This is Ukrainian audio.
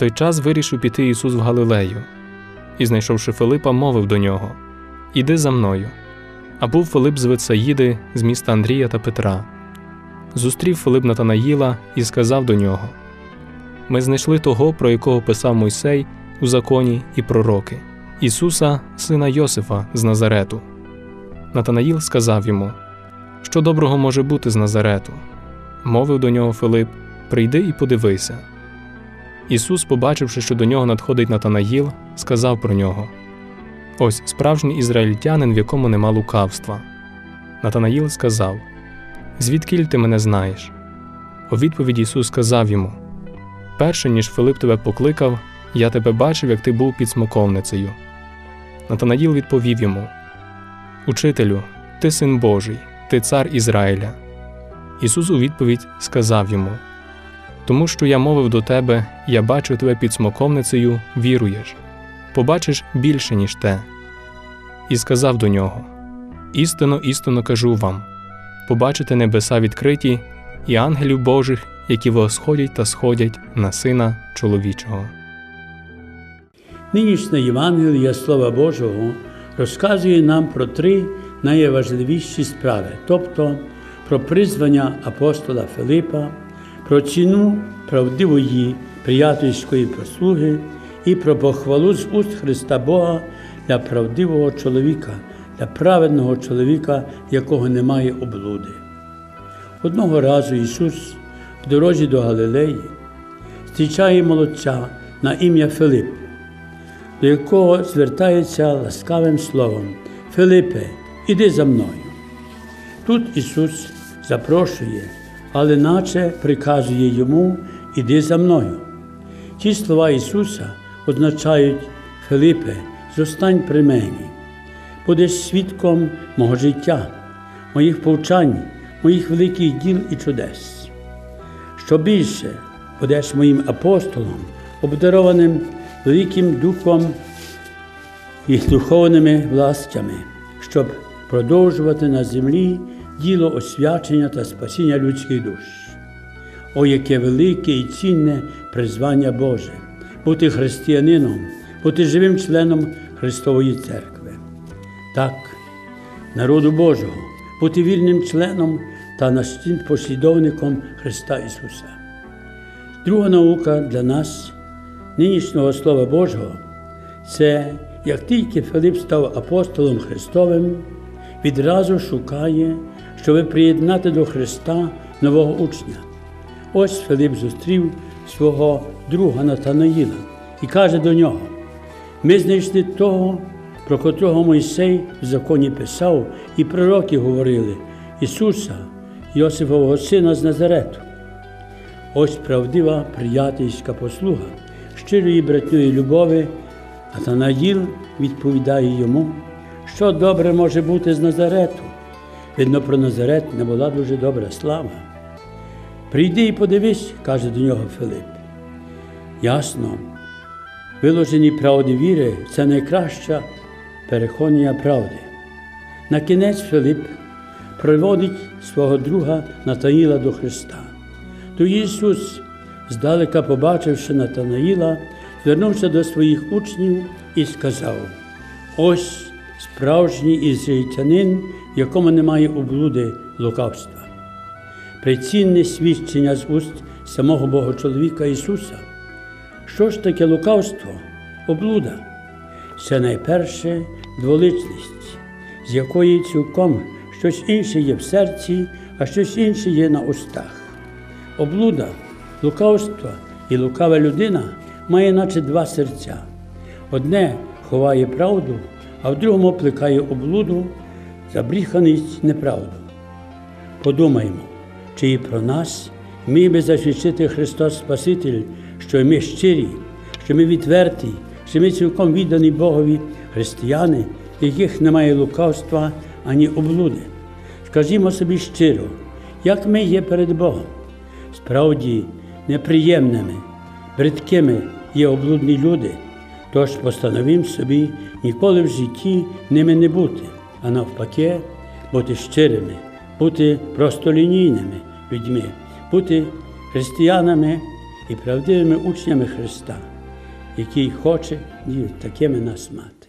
той час вирішив піти Ісус в Галилею, і, знайшовши Филипа, мовив до нього: Іди за мною. А був Филип з Вицаїди, з міста Андрія та Петра. Зустрів Филип Натанаїла і сказав до нього: Ми знайшли того, про якого писав Мойсей у законі і пророки, Ісуса, сина Йосифа з Назарету. Натанаїл сказав йому: Що доброго може бути з Назарету? Мовив до нього Филип: Прийди і подивися. Ісус, побачивши, що до нього надходить Натанаїл, сказав про нього: Ось справжній ізраїльтянин, в якому нема лукавства. Натанаїл сказав: Звідкіль ти мене знаєш? У відповідь Ісус сказав йому: Перше, ніж Филип тебе покликав, я тебе бачив, як ти був під смоковницею. Натанаїл відповів йому: Учителю, ти син Божий, ти цар Ізраїля. Ісус у відповідь сказав йому: Тому що я мовив до тебе, я бачив тебе під смоковницею, віруєш, побачиш більше, ніж те. І сказав до нього: Істинно, істинно кажу вам: побачите небеса відкриті і ангелів Божих, які восходять та сходять на Сина чоловічого. Нинішнє Євангеліє Слова Божого розказує нам про три найважливіші справи, тобто про призвання апостола Филипа, про ціну правдивої приятельської послуги і про похвалу з уст Христа Бога для правдивого чоловіка, для праведного чоловіка, якого немає облуди. Одного разу Ісус в дорозі до Галилеї зустрічає молодця на ім'я Филип до якого звертається ласкавим словом Филипе, іди за мною. Тут Ісус запрошує, але наче приказує йому Іди за мною. Ті слова Ісуса означають Филипе, зостань при мені, будеш свідком мого життя, моїх повчань, моїх великих діл і чудес. Що більше будеш моїм апостолом, обдарованим великим духом і духовними властями, щоб продовжувати на землі діло освячення та спасіння людських душ. О, яке велике і цінне призвання Боже, бути християнином, бути живим членом Христової Церкви. Так, народу Божого, бути вільним членом та настін послідовником Христа Ісуса. Друга наука для нас нинішнього Слова Божого це як тільки Филип став апостолом Христовим, відразу шукає, щоб приєднати до Христа нового учня. Ось Филип зустрів свого друга Натанаїла і каже до нього: ми знайшли того, про котрого Мойсей в законі писав, і пророки говорили Ісуса, Йосифового Сина з Назарету. Ось правдива приятельська послуга щирої братньої любові, Натанаїл відповідає йому, що добре може бути з Назарету. Видно, про Назарет не була дуже добра слава. Прийди і подивись, каже до нього Филип. Ясно, виложені правди віри це найкраща переконання правди. На кінець Филип приводить свого друга Натаїла до Христа. То Ісус, здалека побачивши Натанаїла, звернувся до своїх учнів і сказав: Ось справжній ізраїльтянин, в якому немає облуди лукавства. Прицінне свідчення з уст самого Бога чоловіка Ісуса. Що ж таке лукавство? Облуда? Це найперше дволичність, з якої цілком щось інше є в серці, а щось інше є на устах. Облуда, лукавство і лукава людина має наче два серця. Одне ховає правду, а в другому плекає облуду, забріханість неправду. Подумаймо, чи і про нас міг би засвідчити Христос Спаситель, що ми щирі, що ми відверті, що ми цілком віддані Богові християни, яких немає лукавства ані облуди. Скажімо собі щиро, як ми є перед Богом. Справді неприємними, бридкими є облудні люди, тож постановім собі ніколи в житті ними не бути, а навпаки, бути щирими, бути простолінійними людьми, бути християнами і правдивими учнями Христа. який хоче такими нас мати.